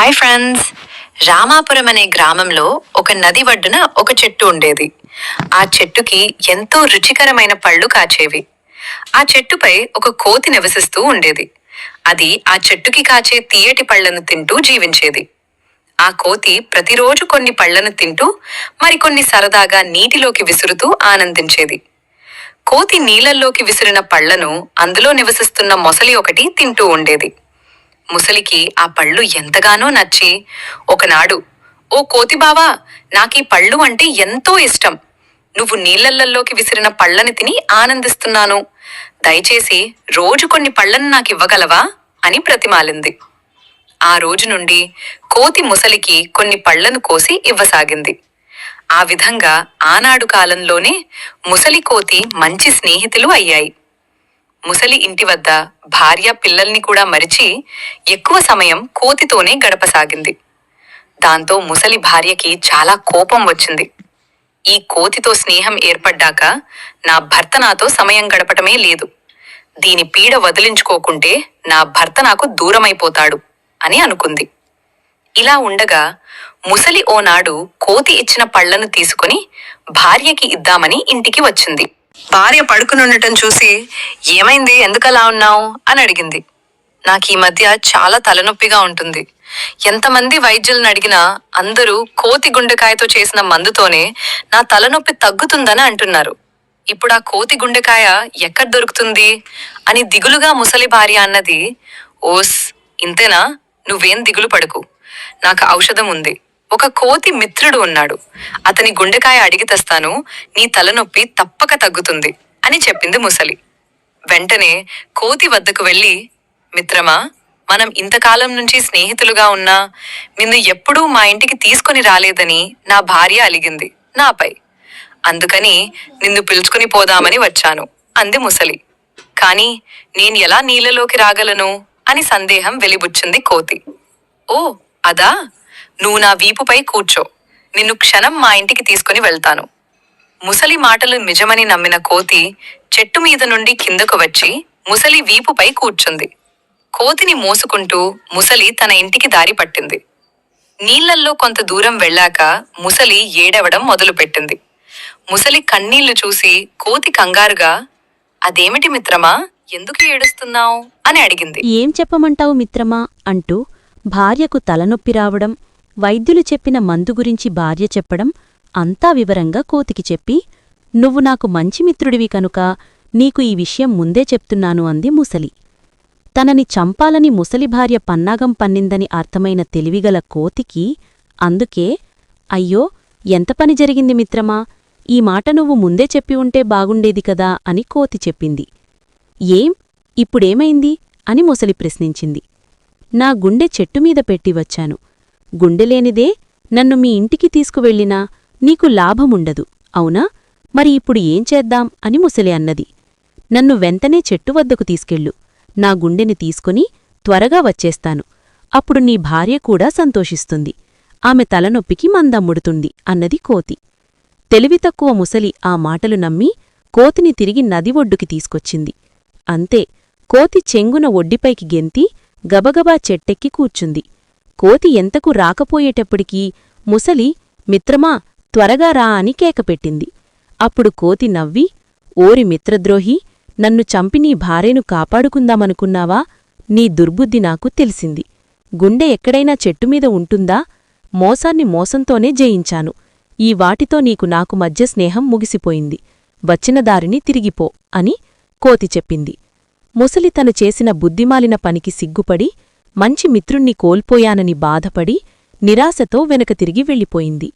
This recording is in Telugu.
హాయ్ ఫ్రెండ్స్ రామాపురం అనే గ్రామంలో ఒక నది ఒడ్డున ఒక చెట్టు ఉండేది. ఆ చెట్టుకి ఎంతో రుచికరమైన పళ్ళు కాచేవి. ఆ చెట్టుపై ఒక కోతి నివసిస్తూ ఉండేది. అది ఆ చెట్టుకి కాచే తీయటి పళ్ళను తింటూ జీవించేది. ఆ కోతి ప్రతిరోజు కొన్ని పళ్ళను తింటూ మరికొన్ని సరదాగా నీటిలోకి విసురుతూ ఆనందించేది. కోతి నీళ్ళల్లోకి విసిరిన పళ్ళను అందులో నివసిస్తున్న మొసలి ఒకటి తింటూ ఉండేది. ముసలికి ఆ పళ్ళు ఎంతగానో నచ్చి ఒకనాడు ఓ కోతి బావా నాకీ పళ్ళు అంటే ఎంతో ఇష్టం. నువ్వు నీళ్ళల్లోకి విసిరిన పళ్ళని తిని ఆనందిస్తున్నాను. దయచేసి రోజు కొన్ని పళ్ళను నాకివ్వగలవా? అని ప్రతిమాలింది. ఆ రోజు నుండి కోతి ముసలికి కొన్ని పళ్ళను కోసి ఇవ్వసాగింది. ఆ విధంగా ఆనాడు కాలంలోనే ముసలి కోతి మంచి స్నేహితులు అయ్యాయి. ముసలి ఇంటి వద్ద భార్య పిల్లల్ని కూడా మరిచి ఎక్కువ సమయం కోతితోనే గడపసాగింది. దాంతో ముసలి భార్యకి చాలా కోపం వచ్చింది. ఈ కోతితో స్నేహం ఏర్పడ్డాక నా భర్త నాతో సమయం గడపటమే లేదు. దీని పీడ వదిలించుకోకుంటే నా భర్త నాకు దూరమైపోతాడు అని అనుకుంది. ఇలా ఉండగా ముసలి ఓనాడు కోతి ఇచ్చిన పళ్ళను తీసుకుని భార్యకి ఇద్దామని ఇంటికి వచ్చింది. భార్య పడుకునుండటం చూసి ఏమైంది? ఎందుకలా ఉన్నావు? అని అడిగింది. నాకు ఈ మధ్య చాలా తలనొప్పిగా ఉంటుంది. ఎంతమంది వైద్యులను అడిగినా అందరూ కోతి గుండెకాయతో చేసిన మందుతోనే నా తలనొప్పి తగ్గుతుందని అంటున్నారు. ఇప్పుడు ఆ కోతి గుండెకాయ ఎక్కడ దొరుకుతుంది? అని దిగులుగా ముసలి భార్య అన్నది ఓస్ ఇంతేనా? నువ్వేం దిగులు పడకు. నాకు ఔషధం ఉంది. ఒక కోతి మిత్రుడు ఉన్నాడు. అతని గుండెకాయ అడిగి తెస్తాను నీ తలనొప్పి తప్పక తగ్గుతుంది అని చెప్పింది ముసలి. వెంటనే కోతి వద్దకు వెళ్ళి మిత్రమా మనం ఇంతకాలం నుంచి స్నేహితులుగా ఉన్నా నిన్ను ఎప్పుడూ మా ఇంటికి తీసుకొని రాలేదని నా భార్య అలిగింది నాపై. అందుకని నిన్ను పిలుచుకుని పోదామని వచ్చాను అంది ముసలి. కాని నేను ఎలా నీళ్ళలోకి రాగలను అని సందేహం వెలిబుచ్చింది కోతి. ఓ అదా? నువ్వు నా వీపుపై కూర్చో. నిన్ను క్షణం మా ఇంటికి తీసుకుని వెళ్తాను. ముసలి మాటలు నిజమని నమ్మిన కోతి చెట్టు మీద నుండి కిందకు వచ్చి ముసలి వీపుపై కూర్చుంది. కోతిని మోసుకుంటూ ముసలి తన ఇంటికి దారి పట్టింది. నీళ్ళల్లో కొంత దూరం వెళ్ళాక ముసలి ఏడవడం మొదలుపెట్టింది. ముసలి కన్నీళ్ళు చూసి కోతి కంగారుగా అదేమిటి మిత్రమా? ఎందుకు ఏడుస్తున్నావు? అని అడిగింది. ఏం చెప్పమంటావు మిత్రమా? అంటూ భార్యకు తలనొప్పి రావడం వైద్యులు చెప్పిన మందు గురించి భార్య చెప్పడం అంతా వివరంగా కోతికి చెప్పి నువ్వు నాకు మంచి మిత్రుడివి కనుక నీకు ఈ విషయం ముందే చెప్తున్నాను అంది ముసలి. తనని చంపాలని ముసలి భార్య పన్నాగం పన్నిందని అర్థమైన తెలివిగల కోతికి అందుకే అయ్యో ఎంత పని జరిగింది మిత్రమా? ఈ మాట నువ్వు ముందే చెప్పి ఉంటే బాగుండేది కదా అని కోతి చెప్పింది. ఏం? ఇప్పుడేమైంది? అని ముసలి ప్రశ్నించింది. నా గుండె చెట్టుమీద పెట్టి వచ్చాను. గుండెలేనిదే నన్ను మీ ఇంటికి తీసుకువెళ్ళినా నీకు లాభముండదు అవునా? మరి ఇప్పుడు ఏం చేద్దాం అని ముసలి అన్నది. నన్ను వెంటనే చెట్టు వద్దకు తీసుకెళ్ళు. నా గుండెని తీసుకుని త్వరగా వచ్చేస్తాను. అప్పుడు నీ భార్య కూడా సంతోషిస్తుంది. ఆమె తలనొప్పికి మందమ్ముడుతుంది అన్నది కోతి. తెలివితక్కువ ముసలి ఆ మాటలు నమ్మి కోతిని తిరిగి నది ఒడ్డుకి తీసుకొచ్చింది. అంతే కోతి చెంగున ఒడ్డిపైకి గెంతి గబగబా చెట్టెక్కి కూర్చుంది. కోతి ఎంతకు రాకపోయేటప్పటికీ ముసలి మిత్రమా త్వరగా రా అని కేకపెట్టింది. అప్పుడు కోతి నవ్వి ఓరి మిత్రద్రోహి నన్ను చంపి నీ భార్యను కాపాడుకుందామనుకున్నావా? నీ దుర్బుద్ధి నాకు తెలిసింది. గుండె ఎక్కడైనా చెట్టుమీద ఉంటుందా? మోసాన్ని మోసంతోనే జయించాను. ఈ వాటితో నీకు నాకు మధ్య స్నేహం ముగిసిపోయింది. వచ్చిన దారిని తిరిగిపో అని కోతి చెప్పింది. ముసలి తను చేసిన బుద్ధిమాలిన పనికి సిగ్గుపడి మంచి మిత్రుణ్ణి కోల్పోయానని బాధపడి నిరాశతో వెనక తిరిగి వెళ్ళిపోయింది.